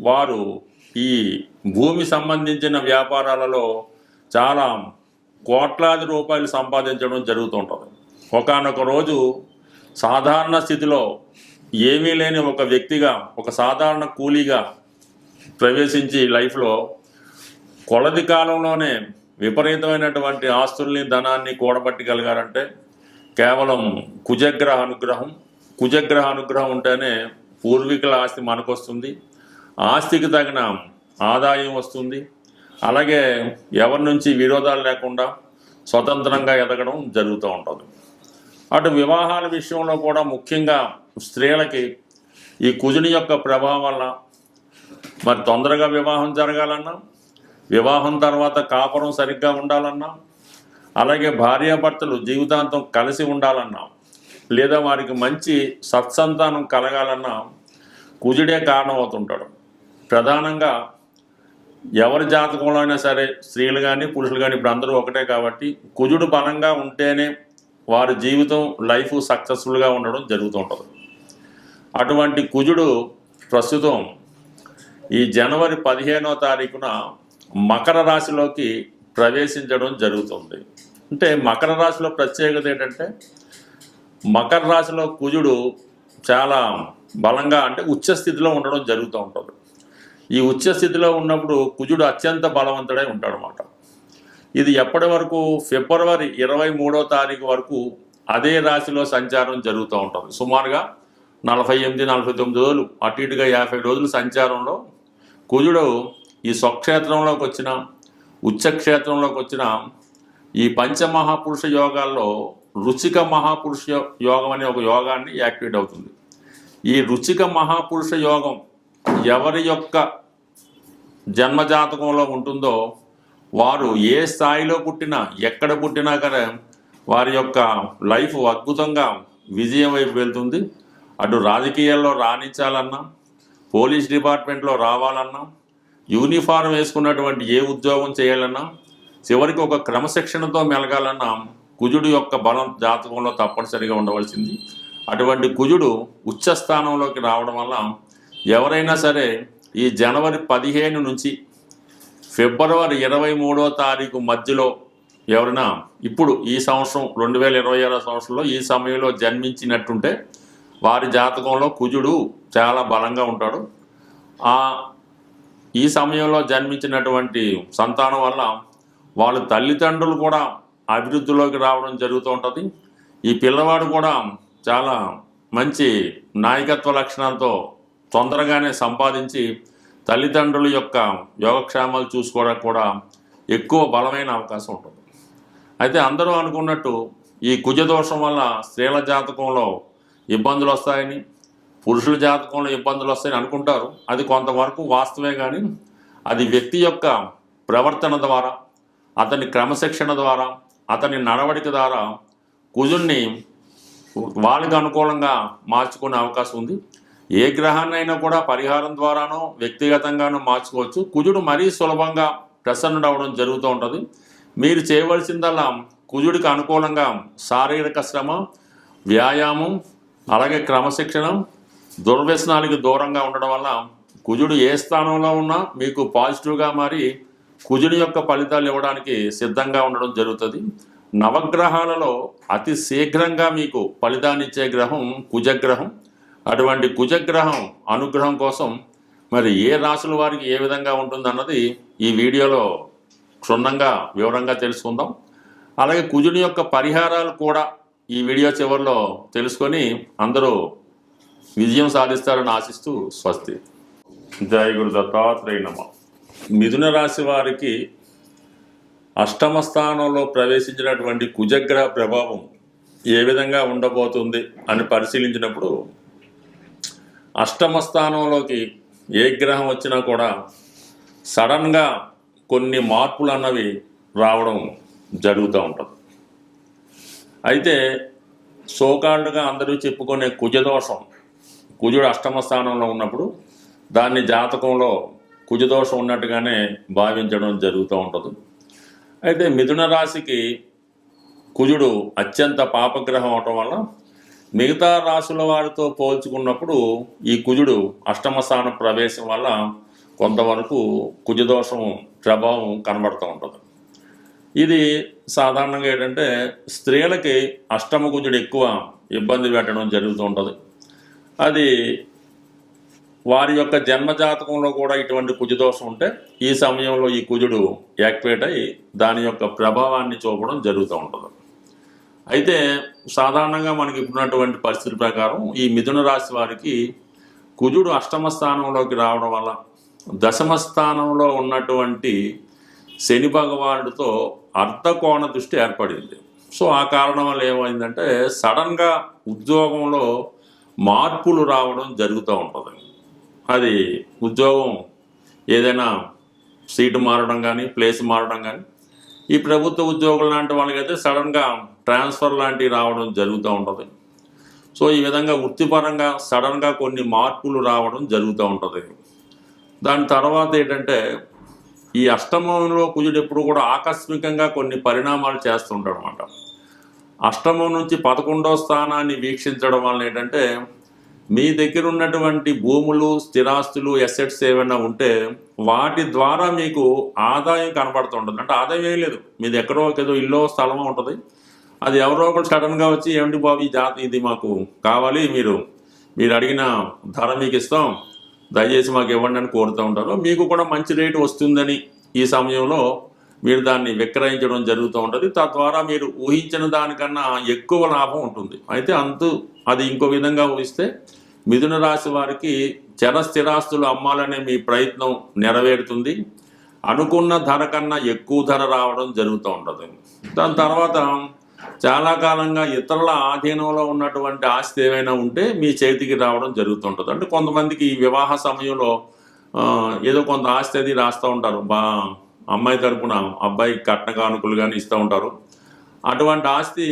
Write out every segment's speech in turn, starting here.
వారు ఈ భూమి సంబంధించిన వ్యాపారాలలో చాలా కోట్లాది రూపాయలు సంపాదించడం జరుగుతుంటుంది. ఒకనొక రోజు సాధారణ స్థితిలో ఏమీ లేని ఒక వ్యక్తిగా ఒక సాధారణ కూలీగా ప్రవేశించి లైఫ్లో కొలది కాలంలోనే విపరీతమైనటువంటి ఆస్తుల్ని ధనాన్ని కూడబట్టగలిగారంటే కేవలం కుజగ్రహ అనుగ్రహం. కుజగ్రహ అనుగ్రహం ఉంటేనే పూర్వీకుల ఆస్తి మనకు వస్తుంది ఆస్తికి తగిన ఆదాయం వస్తుంది. అలాగే ఎవరి నుంచి విరోధాలు లేకుండా స్వతంత్రంగా ఎదగడం జరుగుతూ ఉంటుంది. అటు వివాహాల విషయంలో కూడా ముఖ్యంగా స్త్రీలకి ఈ కుజుని యొక్క ప్రభావం వల్ల మరి తొందరగా వివాహం జరగాలన్నా వివాహం తర్వాత కాపురం సరిగ్గా ఉండాలన్నా అలాగే భార్యాభర్తలు జీవితాంతం కలిసి ఉండాలన్నా లేదా వారికి మంచి సత్సంతానం కలగాలన్నా కుజుడే కారణం అవుతుంటాడు ప్రధానంగా ఎవరి జాతకంలో అయినా సరే స్త్రీలు కానీ పురుషులు కానీ ఇప్పుడు అందరూ ఒకటే కాబట్టి కుజుడు బలంగా ఉంటేనే వారి జీవితం లైఫ్ సక్సెస్ఫుల్గా ఉండడం జరుగుతుంటుంది అటువంటి కుజుడు ప్రస్తుతం ఈ జనవరి పదిహేనో తారీఖున మకర రాశిలోకి ప్రవేశించడం జరుగుతుంది. అంటే మకర రాశిలో ప్రత్యేకత ఏంటంటే మకర రాశిలో కుజుడు చాలా బలంగా అంటే ఉచ్చ స్థితిలో ఉండడం జరుగుతూ ఉంటుంది. ఈ ఉచ్చ స్థితిలో ఉన్నప్పుడు కుజుడు అత్యంత బలవంతుడై ఉంటాడనమాట ఇది ఎప్పటి వరకు? ఫిబ్రవరి ఇరవై మూడో తారీఖు వరకు అదే రాశిలో సంచారం జరుగుతూ ఉంటుంది. సుమారుగా నలభై ఎనిమిది నలభై తొమ్మిది రోజులు అటు ఇటుగా యాభై రోజులు సంచారంలో కుజుడు ఈ స్వక్షేత్రంలోకి వచ్చిన ఉచ్చక్షేత్రంలోకి వచ్చిన ఈ పంచమహాపురుష యోగాల్లో రుచిక మహాపురుష యోగం అనే ఒక యోగాన్ని యాక్టివేట్ అవుతుంది. ఈ రుచిక మహాపురుష యోగం ఎవరి యొక్క జన్మజాతకంలో ఉంటుందో వారు ఏ స్థాయిలో పుట్టినా ఎక్కడ పుట్టినా కానీ వారి యొక్క లైఫ్ అద్భుతంగా విజయం వైపు వెళ్తుంది. అటు రాజకీయాల్లో రాణించాలన్నా పోలీస్ డిపార్ట్మెంట్లో రావాలన్నా యూనిఫారం వేసుకున్నటువంటి ఏ ఉద్యోగం చేయాలన్నా చివరికి ఒక క్రమశిక్షణతో మెలగాలన్నా కుజుడు యొక్క బలం జాతకంలో తప్పనిసరిగా ఉండవలసింది. అటువంటి కుజుడు ఉచ్చ స్థానంలోకి రావడం వల్ల ఎవరైనా సరే ఈ జనవరి పదిహేను నుంచి ఫిబ్రవరి ఇరవై మూడో తారీఖు మధ్యలో ఎవరైనా ఇప్పుడు ఈ సంవత్సరం రెండు వేల ఇరవై ఆరో సంవత్సరంలో ఈ సమయంలో జన్మించినట్టుంటే వారి జాతకంలో కుజుడు చాలా బలంగా ఉంటాడు. ఆ ఈ సమయంలో జన్మించినటువంటి సంతానం వల్ల వాళ్ళ తల్లిదండ్రులు కూడా అభివృద్ధిలోకి రావడం జరుగుతూ ఉంటుంది. ఈ పిల్లవాడు కూడా చాలా మంచి నాయకత్వ లక్షణాలతో తొందరగానే సంపాదించి తల్లిదండ్రుల యొక్క యోగక్షేమాలు చూసుకోవడానికి కూడా ఎక్కువ బలమైన అవకాశం ఉంటుంది. అయితే అందరూ అనుకున్నట్టు ఈ కుజదోషం వల్ల స్త్రీల జాతకంలో ఇబ్బందులు వస్తాయని పురుషుల జాతకంలో ఇబ్బందులు వస్తాయని అనుకుంటారు. అది కొంతవరకు వాస్తవే కానీ అది వ్యక్తి యొక్క ప్రవర్తన ద్వారా అతని క్రమశిక్షణ ద్వారా అతని నడవడిక ద్వారా కుజుణ్ణి వాళ్ళకి అనుకూలంగా మార్చుకునే అవకాశం ఉంది. ఏ గ్రహాన్నైనా కూడా పరిహారం ద్వారానో వ్యక్తిగతంగానో మార్చుకోవచ్చు. కుజుడు మరీ సులభంగా ప్రసన్నుడవడం జరుగుతూ ఉంటుంది. మీరు చేయవలసిందల్లా కుజుడికి అనుకూలంగా శారీరక శ్రమ వ్యాయామం అలాగే క్రమశిక్షణ దుర్వ్యసనాలకి దూరంగా ఉండడం వల్ల కుజుడు ఏ స్థానంలో ఉన్నా మీకు పాజిటివ్గా మారి కుజుడి యొక్క ఫలితాలు ఇవ్వడానికి సిద్ధంగా ఉండడం జరుగుతుంది. నవగ్రహాలలో అతి శీఘ్రంగా మీకు ఫలితాన్నిచ్చే గ్రహం కుజగ్రహం. అటువంటి కుజగ్రహం అనుగ్రహం కోసం మరి ఏ రాసుల వారికి ఏ విధంగా ఉంటుందన్నది ఈ వీడియోలో క్షుణ్ణంగా వివరంగా తెలుసుకుందాం. అలాగే కుజుని యొక్క పరిహారాలు కూడా ఈ వీడియో చివరిలో తెలుసుకొని అందరూ విజయం సాధిస్తారని ఆశిస్తూ స్వస్తి. జయ గురు దత్తాత్రేయ నమ. మిథున రాశి వారికి అష్టమ స్థానంలో ప్రవేశించినటువంటి కుజగ్రహ ప్రభావం ఏ విధంగా ఉండబోతుంది అని పరిశీలించినప్పుడు అష్టమ స్థానంలోకి ఏ గ్రహం వచ్చినా కూడా సడన్గా కొన్ని మార్పులు అన్నవి రావడం జరుగుతూ ఉంటుంది. అయితే సోకాళ్ళుగా అందరూ చెప్పుకునే కుజదోషం కుజుడు అష్టమ స్థానంలో ఉన్నప్పుడు దాన్ని జాతకంలో కుజదోషం ఉన్నట్టుగానే భావించడం జరుగుతూ ఉంటుంది. అయితే మిథున రాశికి కుజుడు అత్యంత పాపగ్రహం అవటం వల్ల మిగతా రాశుల వారితో పోల్చుకున్నప్పుడు ఈ కుజుడు అష్టమ స్థాన ప్రవేశం వల్ల కొంతవరకు కుజదోషం ప్రభావం కనబడుతూ ఉంటుంది. ఇది సాధారణంగా ఏంటంటే స్త్రీలకి అష్టమ కుజుడు ఎక్కువ ఇబ్బంది పెట్టడం జరుగుతూ ఉంటుంది. అది వారి యొక్క జన్మజాతకంలో కూడా ఇటువంటి కుజదోషం ఉంటే ఈ సమయంలో ఈ కుజుడు యాక్టివేట్ అయి దాని యొక్క ప్రభావాన్ని చూపడం జరుగుతూ ఉంటుంది. అయితే సాధారణంగా మనకి ఇప్పుడున్నటువంటి పరిస్థితి ప్రకారం ఈ మిథున రాశి వారికి కుజుడు అష్టమ స్థానంలోకి రావడం వల్ల దశమ స్థానంలో ఉన్నటువంటి శని భగవానుడితో అర్ధకోణ దృష్టి ఏర్పడింది. సో ఆ కారణం వల్ల ఏమైందంటే సడన్గా ఉద్యోగంలో మార్పులు రావడం జరుగుతూ ఉంటుంది. అది ఉద్యోగం ఏదైనా సీటు మారడం కానీ ప్లేస్ మారడం కానీ ఈ ప్రభుత్వ ఉద్యోగులు లాంటి వాళ్ళకైతే సడన్గా ట్రాన్స్ఫర్ లాంటివి రావడం జరుగుతూ ఉంటుంది. సో ఈ విధంగా వృత్తిపరంగా సడన్గా కొన్ని మార్పులు రావడం జరుగుతూ ఉంటుంది. దాని తర్వాత ఏంటంటే ఈ అష్టమంలో కుజుడు ఎప్పుడు కూడా ఆకస్మికంగా కొన్ని పరిణామాలు చేస్తుంటాడు అనమాట అష్టమం నుంచి పదకొండో స్థానాన్ని వీక్షించడం వలన ఏంటంటే మీ దగ్గర ఉన్నటువంటి భూములు స్థిరాస్తులు ఎసెట్స్ ఏమైనా ఉంటే వాటి ద్వారా మీకు ఆదాయం కనబడుతుంటుంది. అంటే ఆదాయం ఏం లేదు. మీది ఎక్కడో ఏదో ఇల్లు స్థలమో ఉంటుంది. అది ఎవరో ఒకరు సడన్గా వచ్చి ఏమిటి బాబు ఈ జాతి ఇది మాకు కావాలి మీరు మీరు అడిగిన ధర మీకు ఇస్తాం. దయచేసి మాకు ఇవ్వండి అని కోరుతూ ఉంటారు. మీకు కూడా మంచి రేటు వస్తుందని ఈ సమయంలో మీరు దాన్ని విక్రయించడం జరుగుతూ ఉంటుంది. తద్వారా మీరు ఊహించిన దానికన్నా ఎక్కువ లాభం ఉంటుంది. అయితే అంతు అది ఇంకో విధంగా ఊహిస్తే మిథున రాశి వారికి చర స్థిరాస్తులు అమ్మాలనే మీ ప్రయత్నం నెరవేరుతుంది. అనుకున్న ధర కన్నా ఎక్కువ ధర రావడం జరుగుతూ ఉంటుంది. దాని తర్వాత చాలా కాలంగా ఇతరుల ఆధీనంలో ఉన్నటువంటి ఆస్తి ఏమైనా ఉంటే మీ చేతికి రావడం జరుగుతుంటుంది. అంటే కొంతమందికి ఈ వివాహ సమయంలో ఏదో కొంత ఆస్తి అది రాస్తూ ఉంటారు. బా అమ్మాయి తరపున అబ్బాయికి కట్న కానుకలు కానీ ఇస్తూ ఉంటారు. అటువంటి ఆస్తి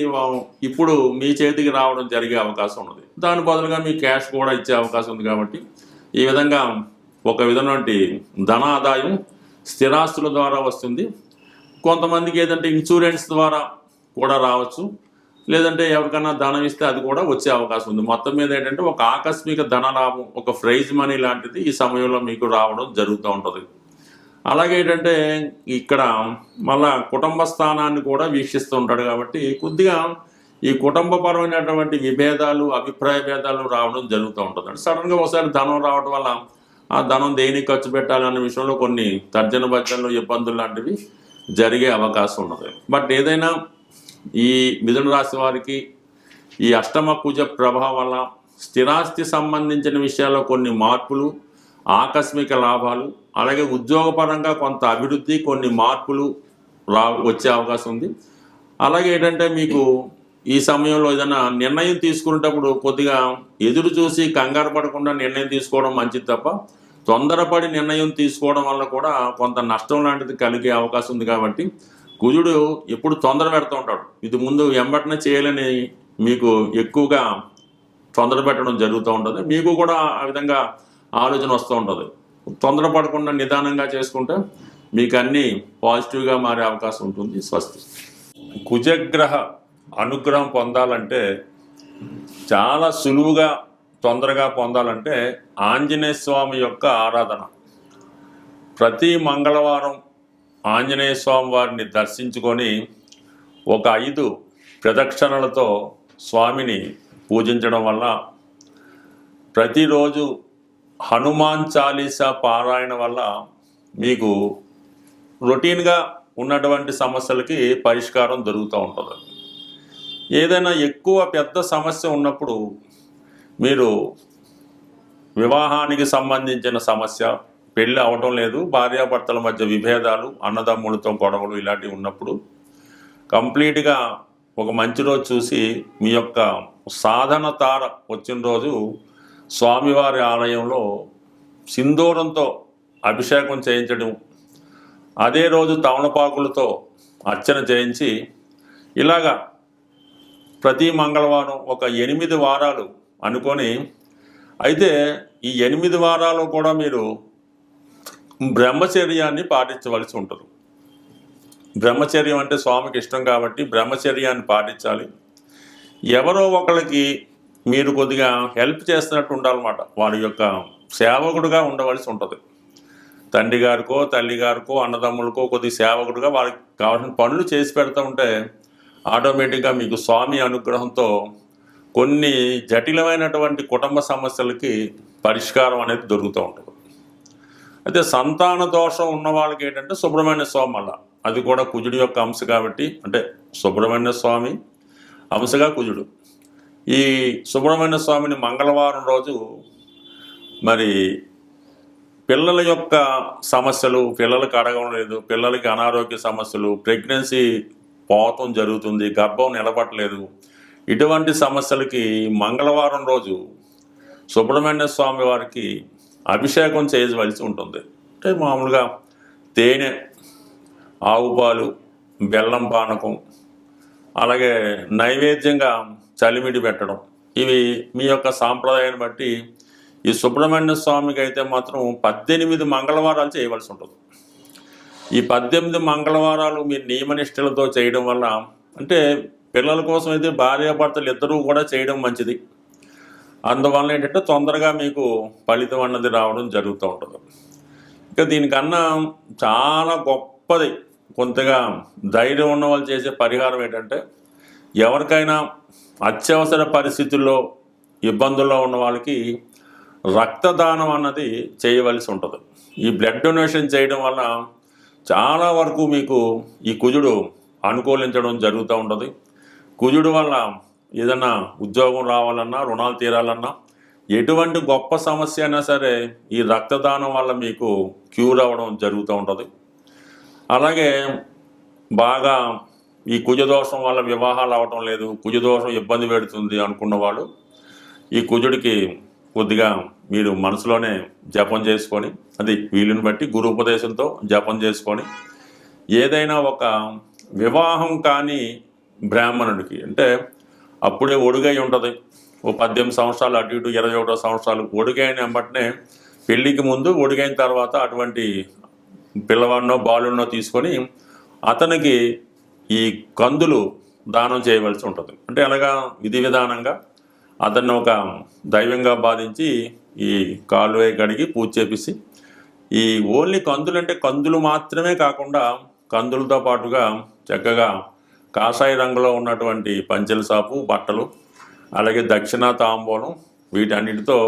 ఇప్పుడు మీ చేతికి రావడం జరిగే అవకాశం ఉన్నది. దాని బదులుగా మీ క్యాష్ కూడా ఇచ్చే అవకాశం ఉంది కాబట్టి ఈ విధంగా ఒక విధమైనటువంటి ధన ఆదాయం స్థిరాస్తుల ద్వారా వస్తుంది. కొంతమందికి ఏదంటే ఇన్సూరెన్స్ ద్వారా కూడా రావచ్చు. లేదంటే ఎవరికైనా ధనం ఇస్తే అది కూడా వచ్చే అవకాశం ఉంది. మొత్తం మీద ఏంటంటే ఒక ఆకస్మిక ధన లాభం ఒక ప్రైజ్ మనీ లాంటిది ఈ సమయంలో మీకు రావడం జరుగుతూ ఉంటుంది. అలాగే ఏంటంటే ఇక్కడ మళ్ళా కుటుంబ స్థానాన్ని కూడా వీక్షిస్తూ ఉంటాడు కాబట్టి కొద్దిగా ఈ కుటుంబపరమైనటువంటి విభేదాలు అభిప్రాయ భేదాలు రావడం జరుగుతూ ఉంటుంది. అంటే సడన్గా ఒకసారి ధనం రావడం వల్ల ఆ ధనం దేనికి ఖర్చు పెట్టాలనే విషయంలో కొన్ని తర్జన భర్జనలు ఇబ్బందులు లాంటివి జరిగే అవకాశం ఉన్నది. బట్ ఏదైనా ఈ మిథున రాశి వారికి ఈ అష్టమ పూజ ప్రభావం వల్ల స్థిరాస్తి సంబంధించిన విషయాల్లో కొన్ని మార్పులు ఆకస్మిక లాభాలు అలాగే ఉద్యోగపరంగా కొంత అభివృద్ధి కొన్ని మార్పులు రా వచ్చే అవకాశం ఉంది. అలాగే ఏంటంటే మీకు ఈ సమయంలో ఏదైనా నిర్ణయం తీసుకునేటప్పుడు కొద్దిగా ఎదురు చూసి కంగారు పడకుండా నిర్ణయం తీసుకోవడం మంచిది తప్ప తొందరపడి నిర్ణయం తీసుకోవడం వల్ల కూడా కొంత నష్టం లాంటిది కలిగే అవకాశం ఉంది కాబట్టి కుజుడు ఎప్పుడు తొందర పెడుతూ ఉంటాడు. ఇది ముందు వెంబటన చేయాలని మీకు ఎక్కువగా తొందర పెట్టడం జరుగుతూ ఉంటుంది. మీకు కూడా ఆ విధంగా ఆలోచన వస్తూ ఉంటుంది. తొందర పడకుండా నిదానంగా చేసుకుంటే మీకు అన్నీ పాజిటివ్గా మారే అవకాశం ఉంటుంది. స్వస్తి. కుజగ్రహ అనుగ్రహం పొందాలంటే చాలా సులువుగా తొందరగా పొందాలంటే ఆంజనేయ స్వామి యొక్క ఆరాధన. ప్రతి మంగళవారం ఆంజనేయ స్వామి వారిని దర్శించుకొని ఒక ఐదు ప్రదక్షిణలతో స్వామిని పూజించడం వల్ల ప్రతిరోజు హనుమాన్ చాలీసా పారాయణ వల్ల మీకు రొటీన్గా ఉన్నటువంటి సమస్యలకి పరిష్కారం దొరుకుతూ ఉంటుంది. ఏదైనా ఎక్కువ పెద్ద సమస్య ఉన్నప్పుడు మీరు వివాహానికి సంబంధించిన సమస్య పెళ్ళి అవటం లేదు భార్యాభర్తల మధ్య విభేదాలు అన్నదమ్ములతో గొడవలు ఇలాంటివి ఉన్నప్పుడు కంప్లీట్గా ఒక మంచి రోజు చూసి మీ యొక్క సాధన తార వచ్చిన రోజు స్వామివారి ఆలయంలో సింధూరంతో అభిషేకం చేయించడం అదే రోజు తమలపాకులతో అర్చన చేయించి ఇలాగా ప్రతి మంగళవారం ఒక ఎనిమిది వారాలు అనుకొని అయితే ఈ ఎనిమిది వారాలు కూడా మీరు బ్రహ్మచర్యాన్ని పాటించవలసి ఉంటుంది. బ్రహ్మచర్యం అంటే స్వామికి ఇష్టం కాబట్టి బ్రహ్మచర్యాన్ని పాటించాలి. ఎవరో ఒకరికి మీరు కొద్దిగా హెల్ప్ చేస్తున్నట్టు ఉండాలన్నమాట. వారి యొక్క సేవకుడుగా ఉండవలసి ఉంటుంది. తండ్రి గారికో తల్లి గారికో అన్నదమ్ములకో కొద్ది సేవకుడుగా వారికి కావాల్సిన పనులు చేసి పెడతా ఉంటే ఆటోమేటిక్గా మీకు స్వామి అనుగ్రహంతో కొన్ని జటిలమైనటువంటి కుటుంబ సమస్యలకి పరిష్కారం అనేది దొరుకుతూ ఉంటుంది. అయితే సంతాన దోషం ఉన్న వాళ్ళకి ఏంటంటే సుబ్రహ్మణ్య స్వామి వల్ల. అది కూడా కుజుడి యొక్క అంశ కాబట్టి అంటే సుబ్రహ్మణ్య స్వామి అంశగా కుజుడు. ఈ సుబ్రహ్మణ్య స్వామిని మంగళవారం రోజు మరి పిల్లల యొక్క సమస్యలు పిల్లలకి అడగడం లేదు పిల్లలకి అనారోగ్య సమస్యలు ప్రెగ్నెన్సీ పోతం జరుగుతుంది గర్భం నిలబట్టలేదు ఇటువంటి సమస్యలకి మంగళవారం రోజు సుబ్రహ్మణ్య స్వామి వారికి అభిషేకం చేయవలసి ఉంటుంది. అంటే మామూలుగా తేనె ఆవు పాలు బెల్లం పానకం అలాగే నైవేద్యంగా చలిమిడి పెట్టడం. ఇవి మీ యొక్క సాంప్రదాయాన్ని బట్టి ఈ సుబ్రహ్మణ్య స్వామికి అయితే మాత్రం పద్దెనిమిది మంగళవారాలు చేయవలసి ఉంటుంది. ఈ పద్దెనిమిది మంగళవారాలు మీరు నియమనిష్టలతో చేయడం వల్ల అంటే పిల్లల కోసం అయితే భార్యాభర్తలు ఇద్దరూ కూడా చేయడం మంచిది. అందువల్ల ఏంటంటే తొందరగా మీకు ఫలితం అన్నది రావడం జరుగుతూ ఉంటుంది. ఇంకా దీనికన్నా చాలా గొప్పది కొంతగా ధైర్యం ఉన్న వాళ్ళు చేసే పరిహారం ఏంటంటే ఎవరికైనా అత్యవసర పరిస్థితుల్లో ఇబ్బందుల్లో ఉన్న వాళ్ళకి రక్తదానం అన్నది చేయవలసి ఉంటుంది. ఈ బ్లడ్ డొనేషన్ చేయడం వల్ల చాలా వరకు మీకు ఈ కుజుడు అనుకూలించడం జరుగుతూ ఉంటుంది. కుజుడు వల్ల ఏదన్నా ఉద్యోగం రావాలన్నా రుణాలు తీరాలన్నా ఎటువంటి గొప్ప సమస్య అయినా సరే ఈ రక్తదానం వల్ల మీకు క్యూర్ అవ్వడం జరుగుతూ ఉంటుంది. అలాగే బాగా ఈ కుజదోషం వల్ల వివాహాలు అవ్వటం లేదు కుజదోషం ఇబ్బంది పెడుతుంది అనుకున్న వాళ్ళు ఈ కుజుడికి కొద్దిగా మీరు మనసులోనే జపం చేసుకొని అది వీలుని బట్టి గురు ఉపదేశంతో జపం చేసుకొని ఏదైనా ఒక వివాహం కాని బ్రాహ్మణుడికి అంటే అప్పుడే ఒడుగై ఉంటుంది. ఓ పద్దెనిమిది సంవత్సరాలు అటు ఇటు ఇరవై ఒకటో సంవత్సరాలు ఒడుగైన వెంబటనే పెళ్ళికి ముందు ఒడిగైన తర్వాత అటువంటి పిల్లవాడినో బాలున్నో తీసుకొని అతనికి ఈ కందులు దానం చేయవలసి ఉంటుంది. అంటే అలాగా విధి విధానంగా అతన్ని ఒక దైవంగా బాధించి ఈ కాలువే కడిగి పూజ చేపిసి ఈ ఓన్లీ కందులు అంటే కందులు మాత్రమే కాకుండా కందులతో పాటుగా చక్కగా కాషాయ రంగులో ఉన్నటువంటి పంచెల సాపు బట్టలు అలాగే దక్షిణ తాంబూలం వీటన్నిటితో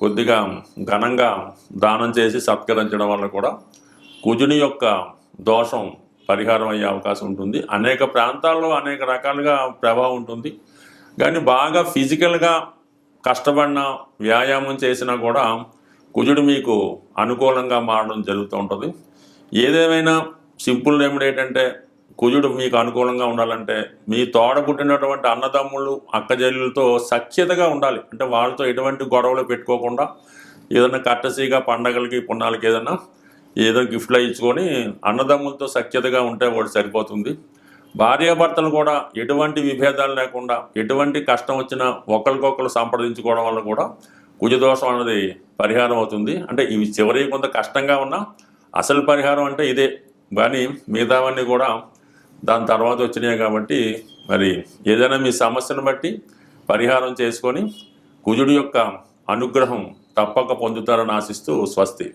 కొద్దిగా ఘనంగా దానం చేసి సత్కరించడం వల్ల కూడా కుజుని యొక్క దోషం పరిహారం అయ్యే అవకాశం ఉంటుంది. అనేక ప్రాంతాల్లో అనేక రకాలుగా ప్రభావం ఉంటుంది. కానీ బాగా ఫిజికల్గా కష్టపడిన వ్యాయామం చేసినా కూడా కుజుడు మీకు అనుకూలంగా మారడం జరుగుతూ ఉంటుంది. ఏదేమైనా సింపుల్ రెమెడీ ఏంటంటే కుజుడు మీకు అనుకూలంగా ఉండాలంటే మీ తోడ పుట్టినటువంటి అన్నదమ్ముళ్ళు అక్కజల్లులతో సఖ్యతగా ఉండాలి. అంటే వాళ్ళతో ఎటువంటి గొడవలు పెట్టుకోకుండా ఏదైనా కట్టసీగా పండగలకి పుణ్యాలకి ఏదైనా ఏదో గిఫ్ట్లు ఇచ్చుకొని అన్నదమ్ములతో సఖ్యతగా ఉంటే వాడు సరిపోతుంది. భార్యాభర్తలు కూడా ఎటువంటి విభేదాలు లేకుండా ఎటువంటి కష్టం వచ్చినా ఒకరికొకరు సంప్రదించుకోవడం వల్ల కూడా కుజదోషం అనేది పరిహారం అవుతుంది. అంటే ఇవి చివరి కొంత కష్టంగా ఉన్నా అసలు పరిహారం అంటే ఇదే. కానీ మిగతావన్నీ కూడా దాని తర్వాత వచ్చినాయి కాబట్టి మరి ఏదైనా మీ సమస్యను బట్టి పరిహారం చేసుకొని కుజుడి యొక్క అనుగ్రహం తప్పక పొందుతారని ఆశిస్తూ స్వస్తి.